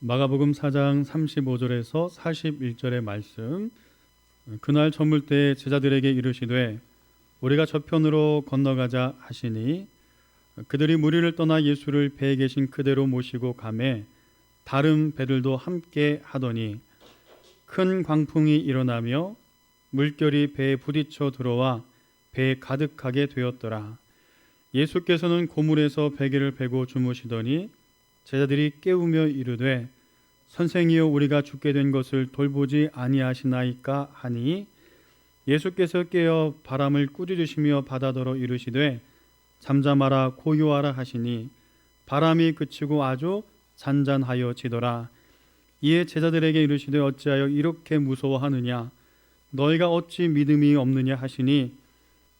마가복음 4장 35절에서 41절의 말씀 그날 저물 때 제자들에게 이르시되 우리가 저편으로 건너가자 하시니 그들이 무리를 떠나 예수를 배에 계신 그대로 모시고 가매 다른 배들도 함께 하더니 큰 광풍이 일어나며 물결이 배에 부딪혀 들어와 배에 가득하게 되었더라. 예수께서는 고물에서 베개를 베고 주무시더니 제자들이 깨우며 이르되 선생이여 우리가 죽게 된 것을 돌보지 아니하시나이까 하니 예수께서 깨어 바람을 꾸짖으시며 바다더러 이르시되 잠잠하라 고요하라 하시니 바람이 그치고 아주 잔잔하여 지더라. 이에 제자들에게 이르시되 어찌하여 이렇게 무서워하느냐? 너희가 어찌 믿음이 없느냐 하시니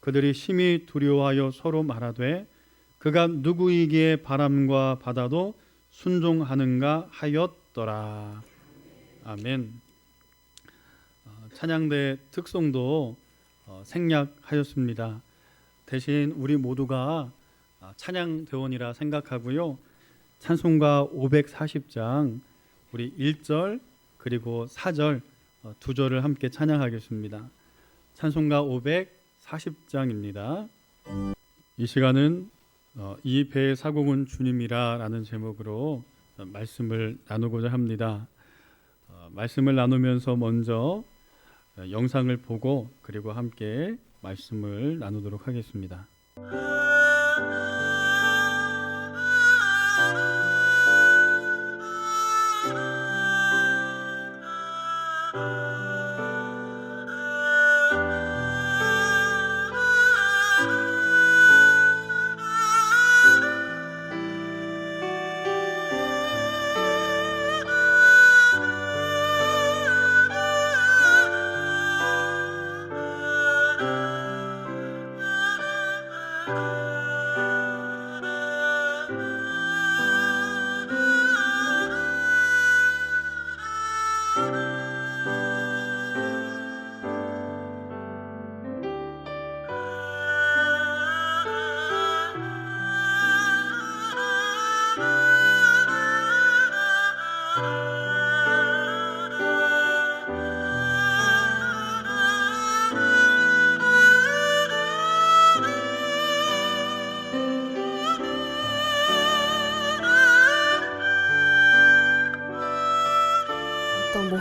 그들이 심히 두려워하여 서로 말하되 그가 누구이기에 바람과 바다도 순종하는가 하였더라. 아멘. 어, 찬양대 특송도 어, 생략하였습니다. 대신 우리 모두가 아, 찬양 대원이라 생각하고요. 찬송가 540장 우리 1절 그리고 4절 어, 두 절을 함께 찬양하겠습니다. 찬송가 540장입니다. 이 시간은 어, 이 배의 사공은 주님이라라는 제목으로 어, 말씀을 나누고자 합니다. 어, 말씀을 나누면서 먼저 어, 영상을 보고 그리고 함께 말씀을 나누도록 하겠습니다.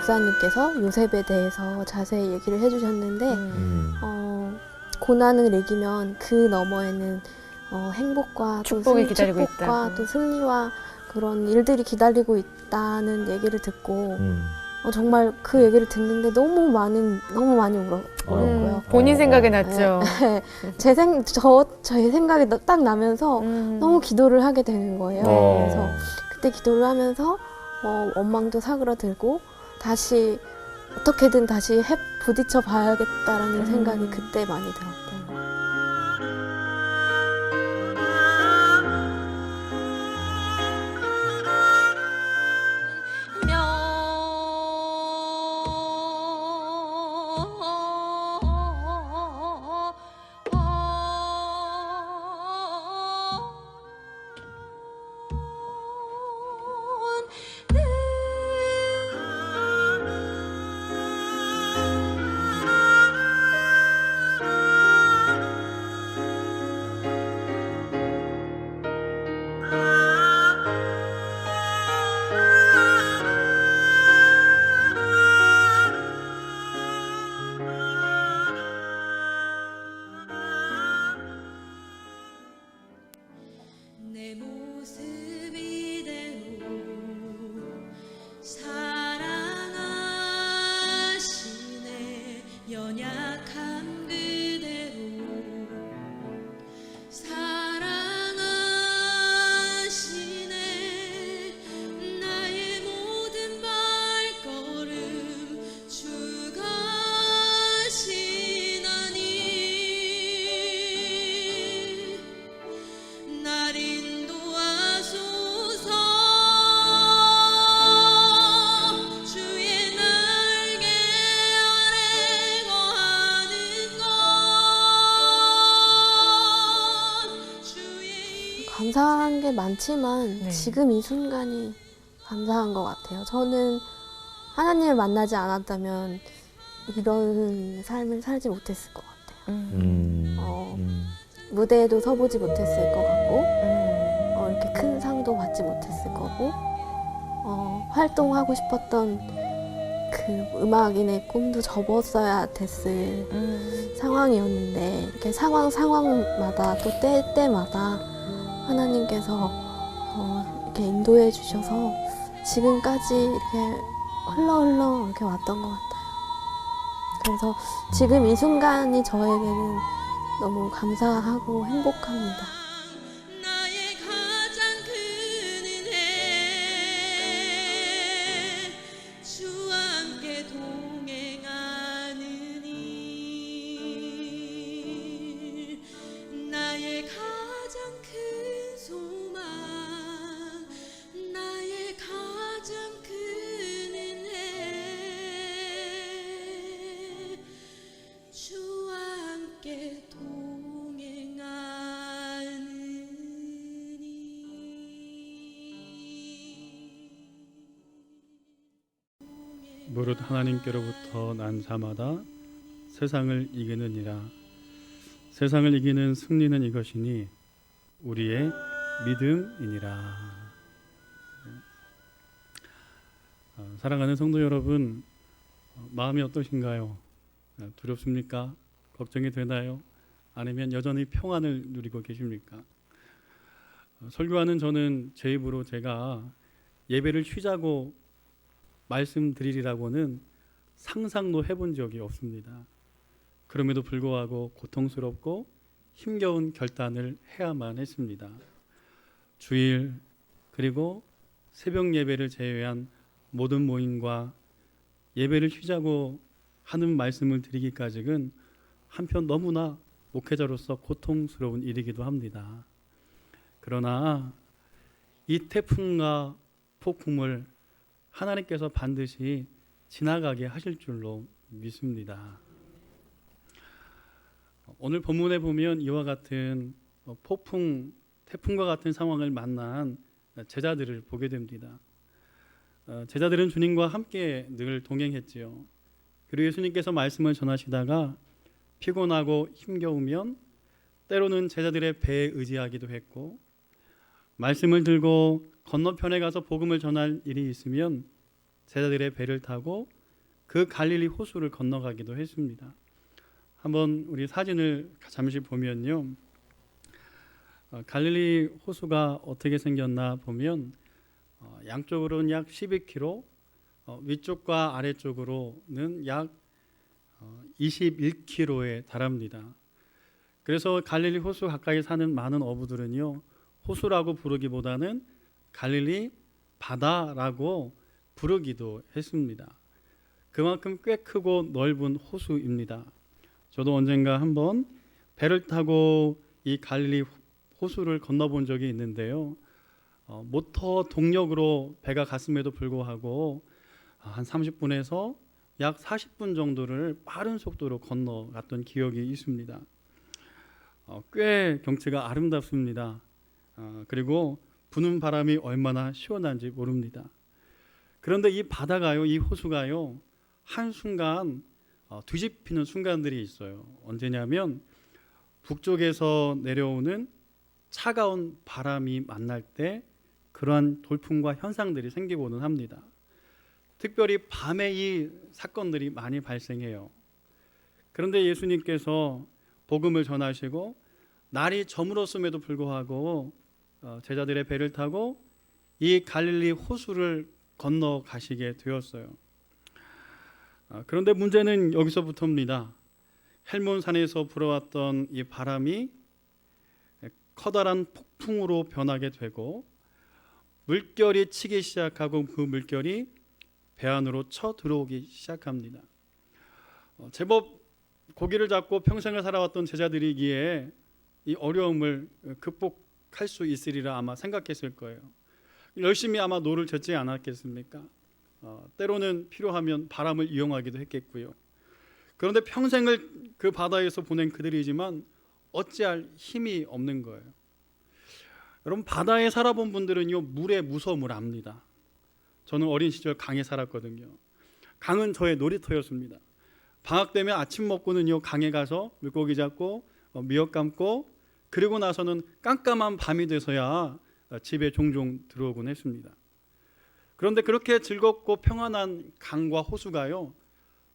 목사님께서 요셉에 대해서 자세히 얘기를 해주셨는데 음. 어, 고난을 이기면 그 너머에는 어, 행복과 또 축복이 승- 기다리고 축복과 있다고. 또 승리와 그런 일들이 기다리고 있다는 얘기를 듣고 음. 어, 정말 그 얘기를 듣는데 너무 많은 너무 많이 울어, 울었고요. 음, 본인 어, 생각에 어. 났죠. 제 생, 저, 저의 생각이 나- 딱 나면서 음. 너무 기도를 하게 되는 거예요. 어. 그래서 그때 기도를 하면서 어, 원망도 사그라들고 다시 어떻게든 다시 해 부딪혀 봐야겠다라는 음. 생각이 그때 많이 들었던 거예요. 감사한 게 많지만 네. 지금 이 순간이 감사한 것 같아요. 저는 하나님을 만나지 않았다면 이런 삶을 살지 못했을 것 같아요. 음. 어. 음. 무대에도 서보지 못했을 것 같고, 어, 이렇게 큰 상도 받지 못했을 거고, 어, 활동하고 싶었던 그 음악인의 꿈도 접었어야 됐을 상황이었는데, 이렇게 상황, 상황마다 또 때, 때마다 하나님께서 어, 이렇게 인도해 주셔서 지금까지 이렇게 흘러 흘러 이렇게 왔던 것 같아요. 그래서 지금 이 순간이 저에게는 너무 감사하고 행복합니다. 무릇 하나님께로부터 난 자마다 세상을 이기느니라 세상을 이기는 승리는 이것이니 우리의 믿음이니라 어, 사랑하는 성도 여러분 어, 마음이 어떠신가요? 어, 두렵습니까? 걱정이 되나요? 아니면 여전히 평안을 누리고 계십니까? 어, 설교하는 저는 제 입으로 제가 예배를 쉬자고 말씀드리리라고는 상상도 해본 적이 없습니다. 그럼에도 불구하고 고통스럽고 힘겨운 결단을 해야만 했습니다. 주일 그리고 새벽 예배를 제외한 모든 모임과 예배를 쉬자고 하는 말씀을 드리기까지는 한편 너무나 목회자로서 고통스러운 일이기도 합니다. 그러나 이 태풍과 폭풍을 하나님께서 반드시 지나가게 하실 줄로 믿습니다. 오늘 본문에 보면 이와 같은 어, 폭풍, 태풍과 같은 상황을 만난 제자들을 보게 됩니다. 어, 제자들은 주님과 함께 늘 동행했지요. 그리고 예수님께서 말씀을 전하시다가 피곤하고 힘겨우면 때로는 제자들의 배에 의지하기도 했고 말씀을 들고 건너편에 가서 복음을 전할 일이 있으면 제자들의 배를 타고 그 갈릴리 호수를 건너가기도 했습니다. 한번 우리 사진을 잠시 보면요. 어, 갈릴리 호수가 어떻게 생겼나 보면 어, 양쪽으로는 약 12km, 어, 위쪽과 아래쪽으로는 약 어, 21km에 달합니다. 그래서 갈릴리 호수 가까이 사는 많은 어부들은요 호수라고 부르기보다는 갈릴리 바다라고 부르기도 했습니다. 그만큼 꽤 크고 넓은 호수입니다. 저도 언젠가 한번 배를 타고 이 갈릴리 호수를 건너본 적이 있는데요. 어, 모터 동력으로 배가 갔음에도 불구하고 한 30분에서 약 40분 정도를 빠른 속도로 건너갔던 기억이 있습니다. 어, 꽤 경치가 아름답습니다. 어, 그리고 부는 바람이 얼마나 시원한지 모릅니다. 그런데 이 바다가요, 이 호수가요, 한 순간 어, 뒤집히는 순간들이 있어요. 언제냐면 북쪽에서 내려오는 차가운 바람이 만날 때 그러한 돌풍과 현상들이 생기고는 합니다. 특별히 밤에 이 사건들이 많이 발생해요. 그런데 예수님께서 복음을 전하시고 날이 저물었음에도 불구하고 어, 제자들의 배를 타고 이 갈릴리 호수를 건너 가시게 되었어요. 아, 그런데 문제는 여기서부터입니다. 헬몬 산에서 불어왔던 이 바람이 커다란 폭풍으로 변하게 되고 물결이 치기 시작하고 그 물결이 배 안으로 쳐 들어오기 시작합니다. 어, 제법 고기를 잡고 평생을 살아왔던 제자들이기에 이 어려움을 극복 할 수 있으리라 아마 생각했을 거예요. 열심히 아마 노를 젓지 않았겠습니까? 어, 때로는 필요하면 바람을 이용하기도 했겠고요. 그런데 평생을 그 바다에서 보낸 그들이지만 어찌할 힘이 없는 거예요. 여러분 바다에 살아본 분들은요 물의 무서움을 압니다. 저는 어린 시절 강에 살았거든요. 강은 저의 놀이터였습니다. 방학 되면 아침 먹고는요 강에 가서 물고기 잡고 어, 미역 감고 그리고 나서는 깜깜한 밤이 돼서야 어, 집에 종종 들어오곤 했습니다. 그런데 그렇게 즐겁고 평안한 강과 호수가요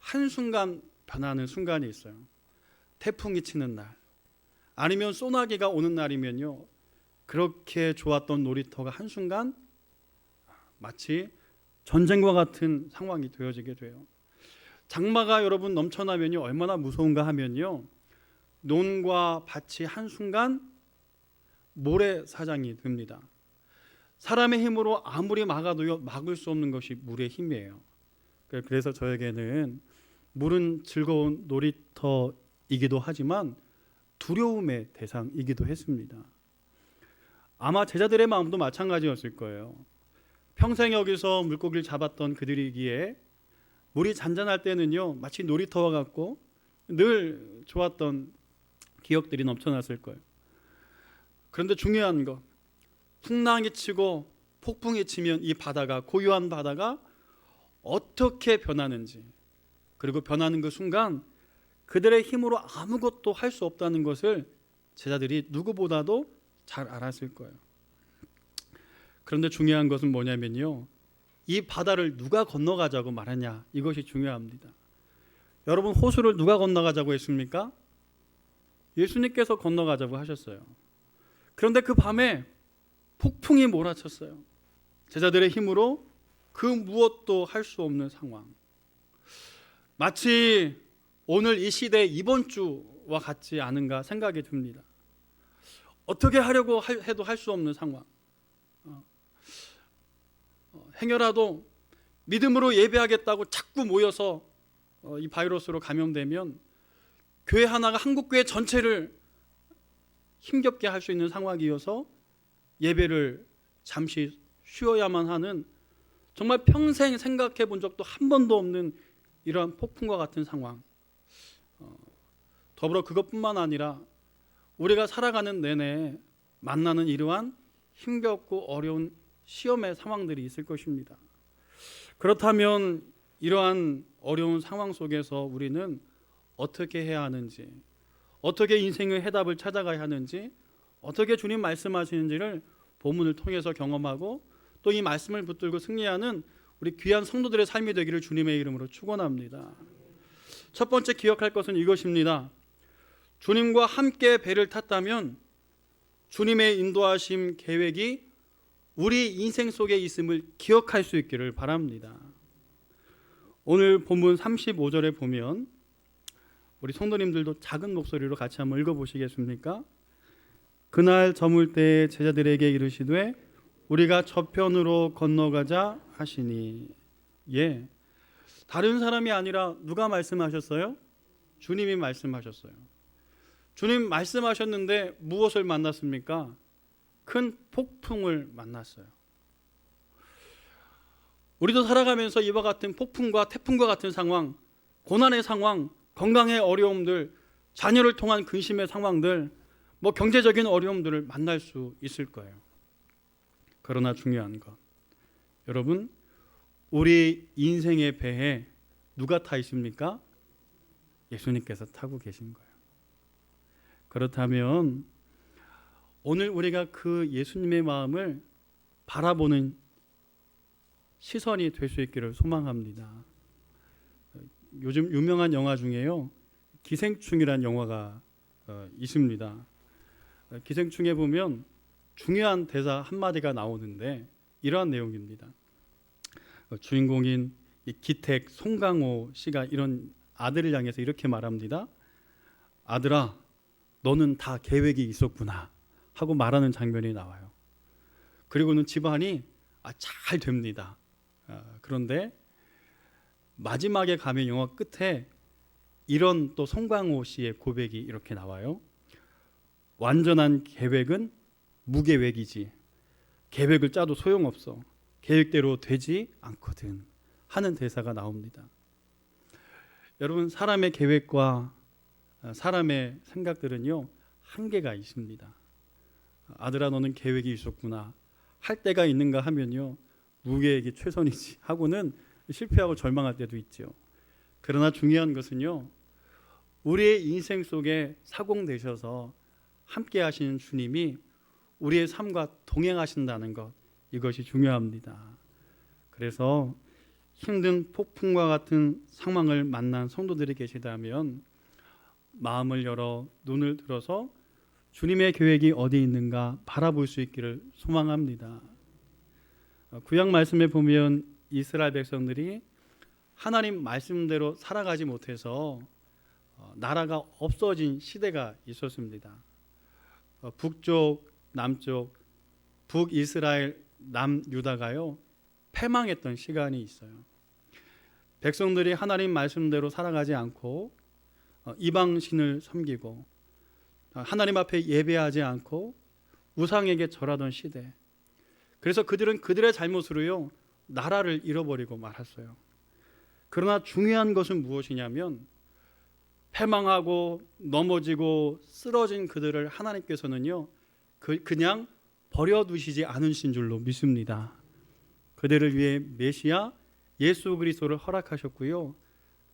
한순간 변하는 순간이 있어요. 태풍이 치는 날 아니면 소나기가 오는 날이면요 그렇게 좋았던 놀이터가 한순간 마치 전쟁과 같은 상황이 되어지게 돼요. 장마가 여러분 넘쳐나면요 얼마나 무서운가 하면요 논과 밭이 한순간 모래사장이 됩니다. 사람의 힘으로 아무리 막아도요 막을 수 없는 것이 물의 힘이에요. 그래서 저에게는 물은 즐거운 놀이터이기도 하지만 두려움의 대상이기도 했습니다. 아마 제자들의 마음도 마찬가지였을 거예요. 평생 여기서 물고기를 잡았던 그들이기에 물이 잔잔할 때는요 마치 놀이터와 같고 늘 좋았던 기억들이 넘쳐났을 거예요. 그런데 중요한 것 풍랑이 치고 폭풍이 치면 이 바다가 고요한 바다가 어떻게 변하는지 그리고 변하는 그 순간 그들의 힘으로 아무것도 할 수 없다는 것을 제자들이 누구보다도 잘 알았을 거예요. 그런데 중요한 것은 뭐냐면요. 이 바다를 누가 건너가자고 말하냐 이것이 중요합니다. 여러분 호수를 누가 건너가자고 했습니까? 예수님께서 건너가자고 하셨어요. 그런데 그 밤에 폭풍이 몰아쳤어요. 제자들의 힘으로 그 무엇도 할 수 없는 상황. 마치 오늘 이 시대 이번 주와 같지 않은가 생각이 듭니다. 어떻게 하려고 할- 해도 할 수 없는 상황. 어, 어, 행여라도 믿음으로 예배하겠다고 자꾸 모여서 어, 이 바이러스로 감염되면 교회 하나가 한국 교회 전체를 힘겹게 할 수 있는 상황이어서 예배를 잠시 쉬어야만 하는 정말 평생 생각해 본 적도 한 번도 없는 이러한 폭풍과 같은 상황. 어, 더불어 그것뿐만 아니라 우리가 살아가는 내내 만나는 이러한 힘겹고 어려운 시험의 상황들이 있을 것입니다. 그렇다면 이러한 어려운 상황 속에서 우리는 어떻게 해야 하는지, 어떻게 인생의 해답을 찾아가야 하는지, 어떻게 주님 말씀하시는지를 본문을 통해서 경험하고 또 이 말씀을 붙들고 승리하는 우리 귀한 성도들의 삶이 되기를 주님의 이름으로 축원합니다. 첫 번째 기억할 것은 이것입니다. 주님과 함께 배를 탔다면 주님의 인도하심 계획이 우리 인생 속에 있음을 기억할 수 있기를 바랍니다. 오늘 본문 35절에 보면 우리 성도님들도 작은 목소리로 같이 한번 읽어 보시겠습니까? 그날 저물 때 제자들에게 이르시되 우리가 저편으로 건너가자 하시니 예 다른 사람이 아니라 누가 말씀하셨어요? 주님이 말씀하셨어요. 주님 말씀하셨는데 무엇을 만났습니까? 큰 폭풍을 만났어요. 우리도 살아가면서 이와 같은 폭풍과 태풍과 같은 상황, 고난의 상황, 건강의 어려움들, 자녀를 통한 근심의 상황들, 뭐 경제적인 어려움들을 만날 수 있을 거예요. 그러나 중요한 것, 여러분, 우리 인생의 배에 누가 타 있습니까? 예수님께서 타고 계신 거예요. 그렇다면 오늘 우리가 그 예수님의 마음을 바라보는 시선이 될 수 있기를 소망합니다. 요즘 유명한 영화 중에요. 기생충이라는 영화가 어, 있습니다. 어, 기생충에 보면 중요한 대사 한 마디가 나오는데 이러한 내용입니다. 어, 주인공인 이 기택 송강호 씨가 이런 아들을 향해서 이렇게 말합니다. 아들아, 너는 다 계획이 있었구나 하고 말하는 장면이 나와요. 그리고는 집안이 아, 잘 됩니다. 아, 그런데 마지막에 가면 영화 끝에 이런 또 송강호 씨의 고백이 이렇게 나와요. 완전한 계획은 무계획이지. 계획을 짜도 소용없어. 계획대로 되지 않거든. 하는 대사가 나옵니다. 여러분 사람의 계획과 사람의 생각들은요 한계가 있습니다. 아들아 너는 계획이 있었구나 할 때가 있는가 하면요 무계획이 최선이지 하고는 실패하고 절망할 때도 있죠. 그러나 중요한 것은요. 우리의 인생 속에 사공 되셔서 함께 하시는 주님이 우리의 삶과 동행하신다는 것 이것이 중요합니다. 그래서 힘든 폭풍과 같은 상황을 만난 성도들이 계시다면 마음을 열어 눈을 들어서 주님의 계획이 어디 있는가 바라볼 수 있기를 소망합니다. 어, 구약 말씀에 보면 이스라엘 백성들이 하나님 말씀대로 살아가지 못해서 어, 나라가 없어진 시대가 있었습니다. 어, 북쪽, 남쪽, 북이스라엘, 남유다가요 패망했던 시간이 있어요. 백성들이 하나님 말씀대로 살아가지 않고 어, 이방 신을 섬기고 어, 하나님 앞에 예배하지 않고 우상에게 절하던 시대. 그래서 그들은 그들의 잘못으로요 나라를 잃어버리고 말았어요. 그러나 중요한 것은 무엇이냐면 패망하고 넘어지고 쓰러진 그들을 하나님께서는요 그 그냥 버려두시지 않으신 줄로 믿습니다. 그들을 위해 메시아 예수 그리스도를 허락하셨고요.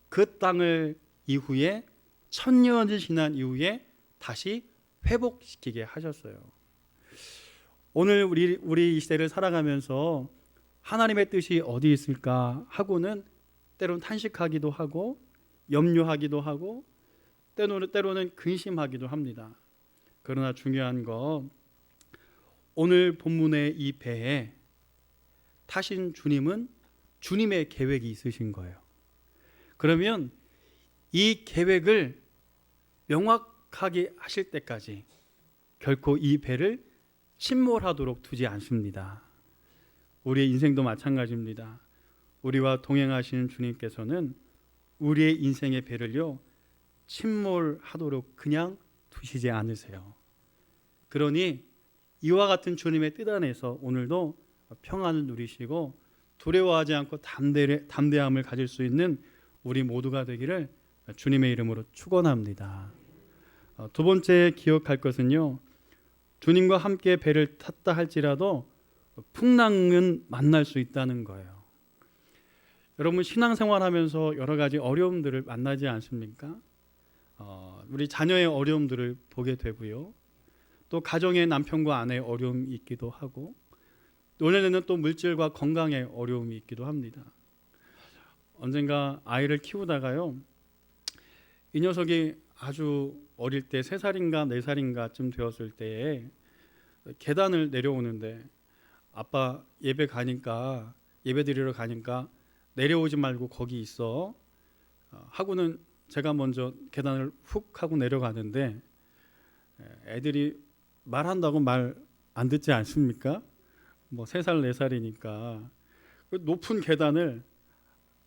그 땅을 이후에 천년이 지난 이후에 다시 회복시키게 하셨어요. 오늘 우리 우리 이 시대를 살아가면서 하나님의 뜻이 어디 있을까 하고는 때로는 탄식하기도 하고 염려하기도 하고 때로는 때로는 근심하기도 합니다. 그러나 중요한 건 오늘 본문의 이 배에 타신 주님은 주님의 계획이 있으신 거예요. 그러면 이 계획을 명확하게 하실 때까지 결코 이 배를 침몰하도록 두지 않습니다. 우리의 인생도 마찬가지입니다. 우리와 동행하시는 주님께서는 우리의 인생의 배를요 침몰하도록 그냥 두시지 않으세요. 그러니 이와 같은 주님의 뜻 안에서 오늘도 평안을 누리시고 두려워하지 않고 담대, 담대함을 가질 수 있는 우리 모두가 되기를 주님의 이름으로 축원합니다. 어, 두 번째 기억할 것은요. 주님과 함께 배를 탔다 할지라도 풍랑은 만날 수 있다는 거예요. 여러분 신앙생활 하면서 여러 가지 어려움들을 만나지 않습니까? 어, 우리 자녀의 어려움들을 보게 되고요. 또 가정의 남편과 아내의 어려움이 있기도 하고 노년에는 또 물질과 건강의 어려움이 있기도 합니다. 언젠가 아이를 키우다가요. 이 녀석이 아주 어릴 때세 살인가 네 살인가쯤 되었을 때에 계단을 내려오는데 아빠 예배 가니까 예배 드리러 가니까 내려오지 말고 거기 있어 어, 하고는 제가 먼저 계단을 훅 하고 내려가는데 애들이 말한다고 말 안 듣지 않습니까? 뭐 세 살 네 살이니까 그 높은 계단을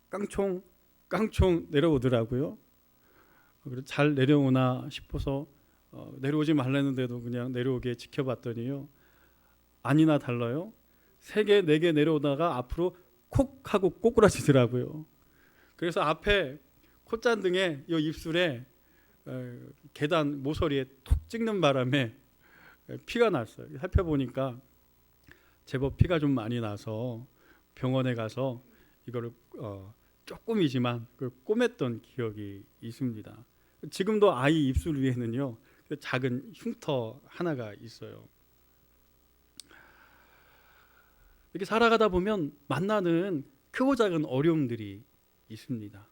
깡총 깡총 내려오더라고요. 그래서 잘 내려오나 싶어서 어, 내려오지 말라는데도 그냥 내려오게 지켜봤더니요 아니나 달라요. 세 개 네 개 내려오다가 앞으로 콕 하고 꼬꾸라지더라고요. 그래서 앞에 콧잔등에 요 입술에 어, 계단 모서리에 톡 찍는 바람에 피가 났어요. 살펴보니까 제법 피가 좀 많이 나서 병원에 가서 이거를 어, 조금이지만 그 꼬맸던 기억이 있습니다. 지금도 아이 입술 위에는요 그 작은 흉터 하나가 있어요. 이렇게 살아가다 보면 만나는 크고 작은 어려움들이 있습니다.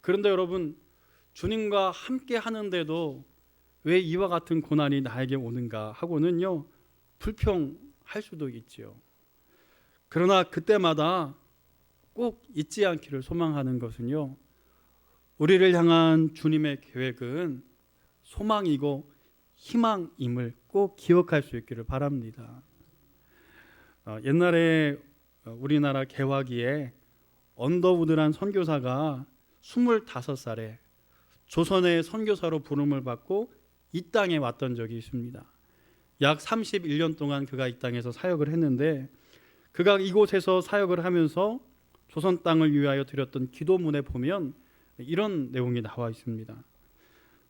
그런데 여러분 주님과 함께 하는데도 왜 이와 같은 고난이 나에게 오는가 하고는요 불평할 수도 있지요. 그러나 그때마다 꼭 잊지 않기를 소망하는 것은요 우리를 향한 주님의 계획은 소망이고 희망임을 꼭 기억할 수 있기를 바랍니다. 어, 옛날에 우리나라 개화기에 언더우드란 선교사가 25살에 조선의 선교사로 부름을 받고 이 땅에 왔던 적이 있습니다. 약 31년 동안 그가 이 땅에서 사역을 했는데 그가 이곳에서 사역을 하면서 조선 땅을 위하여 드렸던 기도문에 보면 이런 내용이 나와 있습니다.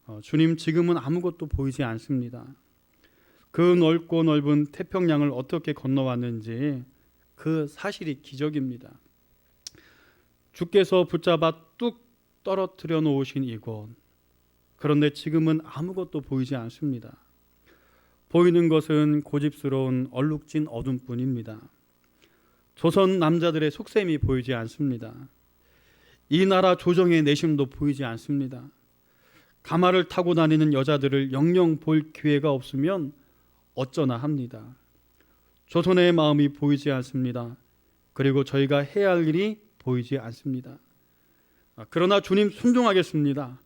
어, 주님 지금은 아무것도 보이지 않습니다. 그 넓고 넓은 태평양을 어떻게 건너왔는지 그 사실이 기적입니다. 주께서 붙잡아 뚝 떨어뜨려 놓으신 이곳. 그런데 지금은 아무것도 보이지 않습니다. 보이는 것은 고집스러운 얼룩진 어둠뿐입니다. 조선 남자들의 속셈이 보이지 않습니다. 이 나라 조정의 내심도 보이지 않습니다. 가마를 타고 다니는 여자들을 영영 볼 기회가 없으면 어쩌나 합니다. 조선의 마음이 보이지 않습니다. 그리고 저희가 해야 할 일이 보이지 않습니다. 아, 그러나 주님 순종하겠습니다.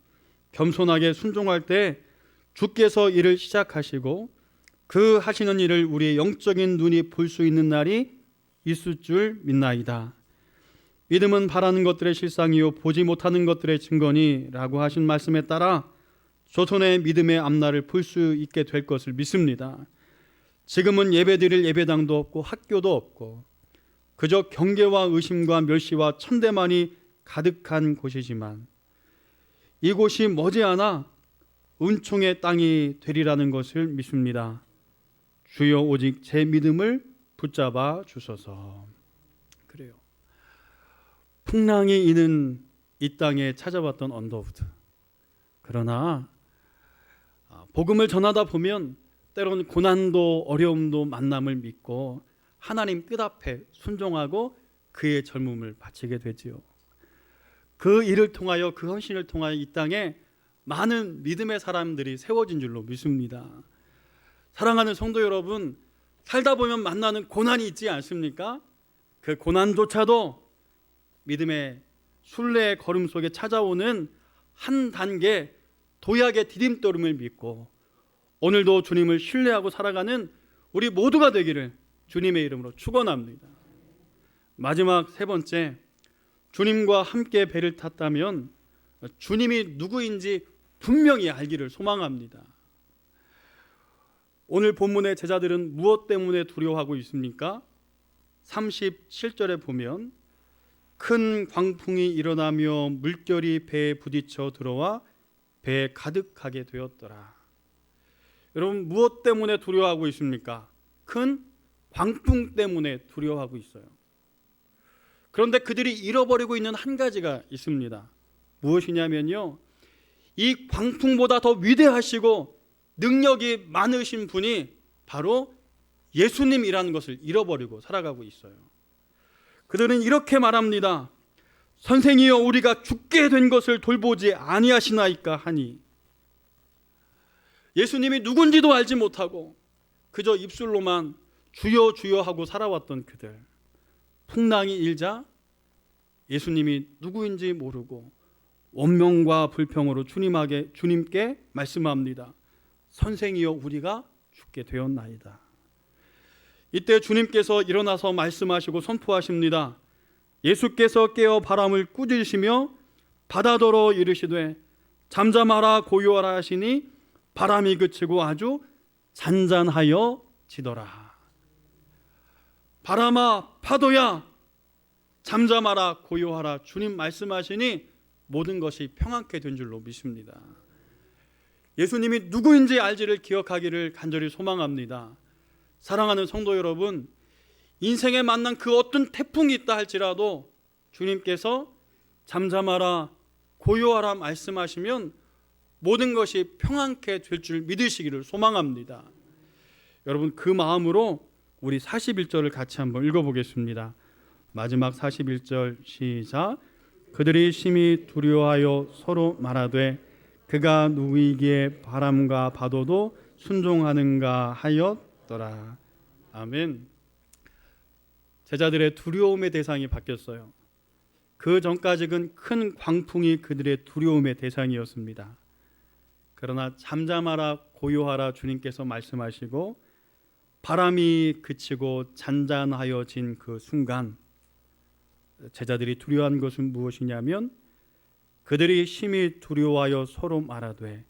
겸손하게 순종할 때 주께서 일을 시작하시고 그 하시는 일을 우리의 영적인 눈이 볼 수 있는 날이 있을 줄 믿나이다. 믿음은 바라는 것들의 실상이요 보지 못하는 것들의 증거니라고 하신 말씀에 따라 조선의 믿음의 앞날을 볼 수 있게 될 것을 믿습니다. 지금은 예배드릴 예배당도 없고 학교도 없고 그저 경계와 의심과 멸시와 천대만이 가득한 곳이지만 이곳이 머지않아 은총의 땅이 되리라는 것을 믿습니다. 주여 오직 제 믿음을 붙잡아 주소서. 그래요. 풍랑이 이는 이 땅에 찾아왔던 언더우드. 그러나 아, 복음을 전하다 보면 때로는 고난도 어려움도 만남을 믿고 하나님 뜻 앞에 순종하고 그의 젊음을 바치게 되지요. 그 일을 통하여 그 헌신을 통하여 이 땅에 많은 믿음의 사람들이 세워진 줄로 믿습니다. 사랑하는 성도 여러분, 살다 보면 만나는 고난이 있지 않습니까? 그 고난조차도 믿음의 순례의 걸음 속에 찾아오는 한 단계 도약의 디딤돌임을 믿고 오늘도 주님을 신뢰하고 살아가는 우리 모두가 되기를 주님의 이름으로 축원합니다. 마지막 세 번째 주님과 함께 배를 탔다면 주님이 누구인지 분명히 알기를 소망합니다. 오늘 본문의 제자들은 무엇 때문에 두려워하고 있습니까? 37절에 보면 큰 광풍이 일어나며 물결이 배에 부딪혀 들어와 배에 가득하게 되었더라. 여러분 무엇 때문에 두려워하고 있습니까? 큰 광풍 때문에 두려워하고 있어요. 그런데 그들이 잃어버리고 있는 한 가지가 있습니다. 무엇이냐면요. 이 광풍보다 더 위대하시고 능력이 많으신 분이 바로 예수님이라는 것을 잃어버리고 살아가고 있어요. 그들은 이렇게 말합니다. 선생이여 우리가 죽게 된 것을 돌보지 아니하시나이까 하니 예수님이 누군지도 알지 못하고 그저 입술로만 주여 주여 하고 살아왔던 그들 풍랑이 일자 예수님이 누구인지 모르고 원명과 불평으로 주님에게 주님께 말씀합니다. 선생이여 우리가 죽게 되었나이다. 이때 주님께서 일어나서 말씀하시고 선포하십니다. 예수께서 깨어 바람을 꾸짖으시며 바다더러 이르시되 잠잠하라 고요하라 하시니 바람이 그치고 아주 잔잔하여 지더라. 바람아 파도야 잠잠하라 고요하라 주님 말씀하시니 모든 것이 평안케 된 줄로 믿습니다. 예수님이 누구인지 알지를 기억하기를 간절히 소망합니다. 사랑하는 성도 여러분, 인생에 만난 그 어떤 태풍이 있다 할지라도 주님께서 잠잠하라 고요하라 말씀하시면 모든 것이 평안케 될 줄 믿으시기를 소망합니다. 여러분 그 마음으로 우리 41절을 같이 한번 읽어보겠습니다. 마지막 41절 시작. 그들이 심히 두려워하여 서로 말하되 그가 누구이기에 바람과 파도도 순종하는가 하였더라. 아멘. 제자들의 두려움의 대상이 바뀌었어요. 그 전까지는 큰 광풍이 그들의 두려움의 대상이었습니다. 그러나 잠잠하라 고요하라 주님께서 말씀하시고 바람이 그치고 잔잔하여진 그 순간 제자들이 두려워한 것은 무엇이냐면 그들이 심히 두려워하여 서로 말하되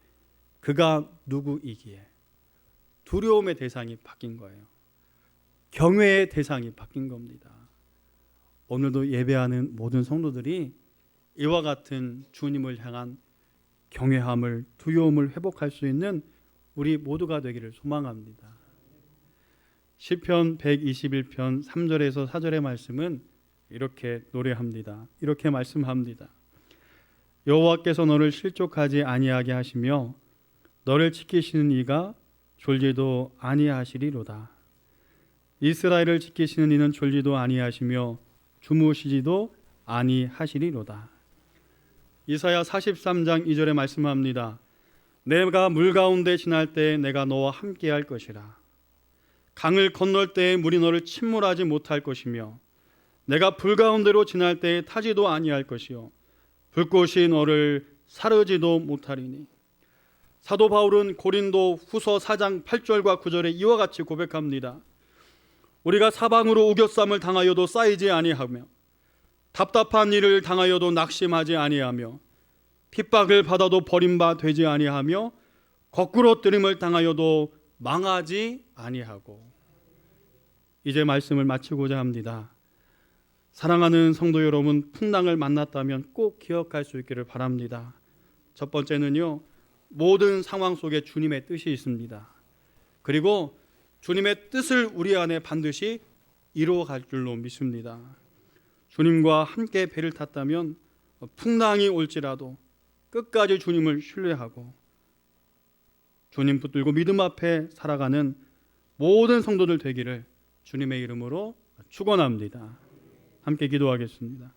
그가 누구이기에 두려움의 대상이 바뀐 거예요. 경외의 대상이 바뀐 겁니다. 오늘도 예배하는 모든 성도들이 이와 같은 주님을 향한 경외함을 두려움을 회복할 수 있는 우리 모두가 되기를 소망합니다. 시편 121편 3절에서 4절의 말씀은 이렇게 노래합니다. 이렇게 말씀합니다. 여호와께서 너를 실족하지 아니하게 하시며 너를 지키시는 이가 졸지도 아니하시리로다. 이스라엘을 지키시는 이는 졸지도 아니하시며 주무시지도 아니하시리로다. 이사야 43장 2절에 말씀합니다. 내가 물 가운데 지날 때 내가 너와 함께 할 것이라. 강을 건널 때 물이 너를 침몰하지 못할 것이며 내가 불 가운데로 지날 때 타지도 아니할 것이요 불꽃이 너를 사르지도 못하리니 사도 바울은 고린도 후서 4장 8절과 9절에 이와 같이 고백합니다. 우리가 사방으로 우겨쌈을 당하여도 쌓이지 아니하며 답답한 일을 당하여도 낙심하지 아니하며 핍박을 받아도 버림바 되지 아니하며 거꾸로 뜨림을 당하여도 망하지 아니하고 이제 말씀을 마치고자 합니다. 사랑하는 성도 여러분, 풍랑을 만났다면 꼭 기억할 수 있기를 바랍니다. 첫 번째는요, 모든 상황 속에 주님의 뜻이 있습니다. 그리고 주님의 뜻을 우리 안에 반드시 이루어 갈 줄로 믿습니다. 주님과 함께 배를 탔다면 풍랑이 올지라도 끝까지 주님을 신뢰하고 주님 붙들고 믿음 앞에 살아가는 모든 성도들 되기를 주님의 이름으로 축원합니다. 함께 기도하겠습니다.